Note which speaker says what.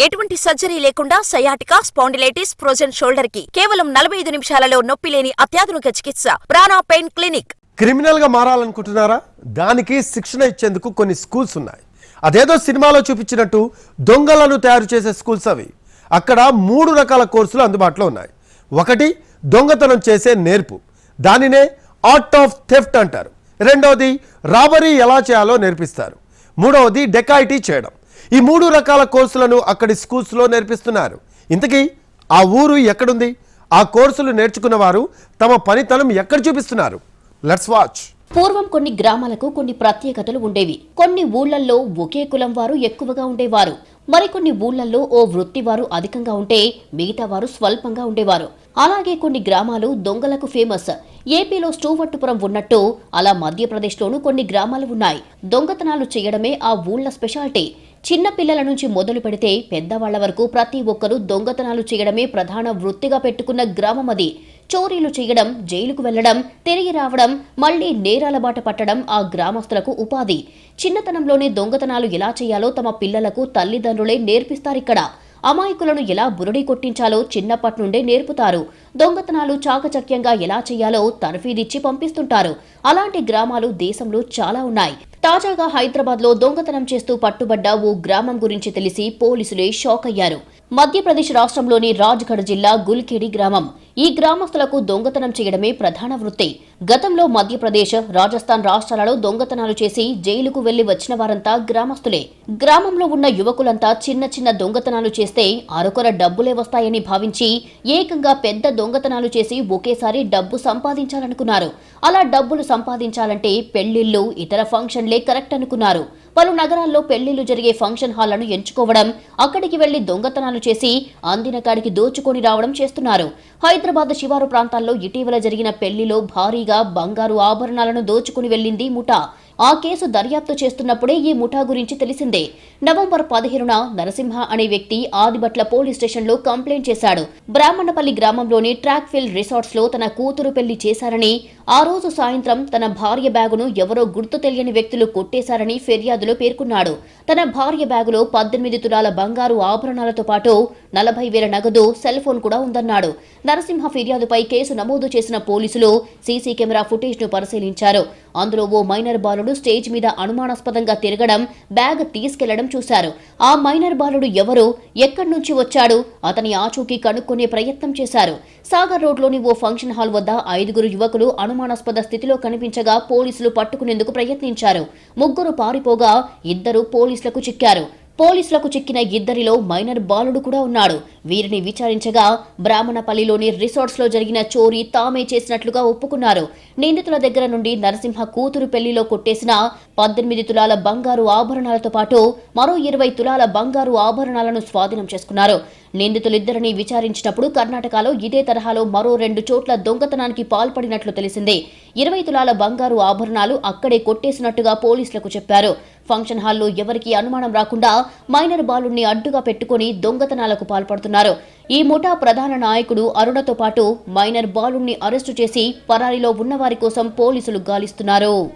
Speaker 1: ఎటువంటి సర్జరీ లేకుండా sciatica spondylitis frozen షోల్డర్కి కేవలం నలభై ఐదు నిమిషాలలో నొప్పి లేని అత్యాధునిక చికిత్స ప్రాణా పెయిన్ క్లినిక్.
Speaker 2: క్రిమినల్గా మారాలనుకుంటున్నారా? దానికి శిక్షణ ఇచ్చేందుకు కొన్ని స్కూల్స్ ఉన్నాయి. అదేదో సినిమాలో చూపించినట్టు దొంగలను తయారు చేసే స్కూల్స్ అవి. అక్కడ మూడు రకాల కోర్సులు అందుబాటులో ఉన్నాయి. ఒకటి దొంగతనం చేసే నేర్పు. దానినే ఆర్ట్ ఆఫ్ థెఫ్ట్ అంటారు. రెండవది రాబరీ ఎలా చేయాలో నేర్పిస్తారు. మూడవది డెకాయిటీ చేయడం. ఈ మూడు రకాల కోర్సులను అక్కడి స్కూల్స్లో నేర్పిస్తున్నారు. ఇంతకీ ఆ ఊరు ఎక్కడుంది? ఆ కోర్సులు నేర్చుకున్న వారు తమ పనితనం ఎక్కడ చూపిస్తున్నారు? లెట్స్ వాచ్
Speaker 3: పూర్వం కొన్ని గ్రామాలకు కొన్ని ప్రత్యేకతలు ఉండేవి. కొన్ని ఊళ్ళల్లో ఒకే కులం వారు ఎక్కువగా ఉండేవారు. మరికొన్ని ఊళ్ళల్లో ఓ వృత్తి వారు అధికంగా ఉంటే మిగతా వారు స్వల్పంగా ఉండేవారు. అలాగే కొన్ని గ్రామాలు దొంగలకు ఫేమస్. ఏపీలో స్టూవట్టుపురం ఉన్నట్టు అలా మధ్యప్రదేశ్లోనూ కొన్ని గ్రామాలు ఉన్నాయి. దొంగతనాలు చేయడమే ఆ ఊళ్ళ స్పెషాలిటీ. చిన్న పిల్లల నుంచి మొదలు పెడితే పెద్దవాళ్ళ వరకు ప్రతి ఒక్కరూ దొంగతనాలు చేయడమే ప్రధాన వృత్తిగా పెట్టుకున్న గ్రామం అది. చోరీలు చేయడం జైలుకు వెళ్ళడం తిరిగి రావడం మళ్ళీ నేరాల బాట పట్టడం ఆ గ్రామస్తులకు ఉపాధి. చిన్నతనంలోనే దొంగతనాలు ఎలా చేయాలో తమ పిల్లలకు తల్లిదండ్రులే నేర్పిస్తారిక్కడ అమాయకులను ఎలా బురడి కొట్టించాలో చిన్నప్పటి నుండే నేర్పుతారు. దొంగతనాలు చాకచక్యంగా ఎలా చేయాలో తర్ఫీదిచ్చి పంపిస్తుంటారు. అలాంటి గ్రామాలు దేశంలో చాలా ఉన్నాయి. తాజాగా హైదరాబాద్లో దొంగతనం చేస్తూ పట్టుబడ్డ ఓ గ్రామం గురించి తెలిసి పోలీసులే షాక్ అయ్యారు. మధ్యప్రదేశ్ రాష్ట్రంలోని రాజ్గఢ్ జిల్లా గుల్కేడి గ్రామం. ఈ గ్రామస్తులకు దొంగతనం చేయడమే ప్రధాన వృత్తి. గతంలో మధ్యప్రదేశ్ రాజస్థాన్ రాష్ట్రాలలో దొంగతనాలు చేసి జైలుకు వెళ్ళి వచ్చిన వారంతా గ్రామస్తులే. గ్రామంలో ఉన్న యువకులంతా చిన్న చిన్న దొంగతనాలు చేస్తే అరకొర డబ్బులే వస్తాయని భావించి ఏకంగా పెద్ద దొంగతనాలు చేసి ఒకేసారి డబ్బు సంపాదించాలనుకున్నారు. అలా డబ్బులు సంపాదించాలంటే పెళ్ళిళ్ళు ఇతర ఫంక్షన్లే కరెక్ట్ అనుకున్నారు. పలు నగరాల్లో పెళ్ళిళ్ళు జరిగే ఫంక్షన్ హాళ్ళను ఎంచుకోవడం అక్కడికి వెళ్ళి దొంగతనాలు చేసి అందిన కాడికి దోచుకొని రావడం చేస్తున్నారు. హైదరాబాద్ శివారు ప్రాంతాల్లో ఇటీవల జరిగిన పెళ్ళిలో భారీ భారీగా బంగారు ఆభరణాలను దోచుకుని వెళ్ళింది ముఠా. ఆ కేసు దర్యాప్తు చేస్తున్నప్పుడే ఈ ముఠా గురించి తెలిసిందే. నవంబర్ పదిహేనున నరసింహ అనే వ్యక్తి ఆదిబట్ల పోలీస్ స్టేషన్లో కంప్లైంట్ చేశాడు. బ్రాహ్మణపల్లి గ్రామంలోని ట్రాక్ ఫిల్ రిసార్ట్స్లో తన కూతురు పెళ్ళి చేశారని ఆ రోజు సాయంత్రం తన భార్య బ్యాగును ఎవరో గుర్తు తెలియని వ్యక్తులు కొట్టేశారని ఫిర్యాదులో పేర్కొన్నాడు. తన భార్య బ్యాగులో పద్దెనిమిది తులాల బంగారు ఆభరణాలతో పాటు నలభై వేల నగదు సెల్ ఫోన్ కూడా ఉందన్నాడు. నరసింహ ఫిర్యాదుపై కేసు నమోదు చేసిన పోలీసులు సీసీ కెమెరా ఫుటేజ్ను పరిశీలించారు. అందులో ఓ మైనర్ బాలుడు స్టేజ్ మీద అనుమానాస్పదంగా తిరగడం బ్యాగ్ తీసుకెళ్ళడం చూశారు. ఆ మైనర్ బాలుడు ఎవరు? ఎక్కడి నుంచి వచ్చాడు? అతని ఆచూకీ కనుక్కునే ప్రయత్నం చేశారు. సాగర్ రోడ్లోని ఓ ఫంక్షన్ హాల్ వద్ద ఐదుగురు యువకులు అనుమానాస్పద స్థితిలో కనిపించగా పోలీసులు పట్టుకునేందుకు ప్రయత్నించారు. ముగ్గురు పారిపోగా ఇద్దరు పోలీసులకు చిక్కారు. పోలీసులకు చిక్కిన ఇద్దరిలో మైనర్ బాలుడు కూడా ఉన్నాడు. వీరిని విచారించగా బ్రాహ్మణపల్లిలోని రిసార్ట్స్లో జరిగిన చోరీ తామే చేసినట్లుగా ఒప్పుకున్నారు. నిందితుల దగ్గర నుండి నరసింహ కూతురు పెళ్ళిలో కొట్టేసిన పద్దెనిమిది తులాల బంగారు ఆభరణాలతో పాటు మరో ఇరవై తులాల బంగారు ఆభరణాలను స్వాధీనం చేసుకున్నారు. నిందితులిద్దరిని విచారించినప్పుడు కర్ణాటకలో ఇదే తరహాలో మరో రెండు చోట్ల దొంగతనానికి పాల్పడినట్లు తెలిసిందే. ఇరవై తులాల బంగారు ఆభరణాలు అక్కడే కొట్టేసినట్టుగా పోలీసులకు చెప్పారు. ఫంక్షన్ హాల్లో ఎవరికీ అనుమానం రాకుండా మైనర్ బాలుణ్ణి అడ్డుగా పెట్టుకుని దొంగతనాలకు పాల్పడుతున్నారు. ఈ ముఠా ప్రధాన నాయకుడు అరుణతో పాటు మైనర్ బాలుణ్ణి అరెస్టు చేసి పరారీలో ఉన్నవారి కోసం పోలీసులు గాలిస్తున్నారు.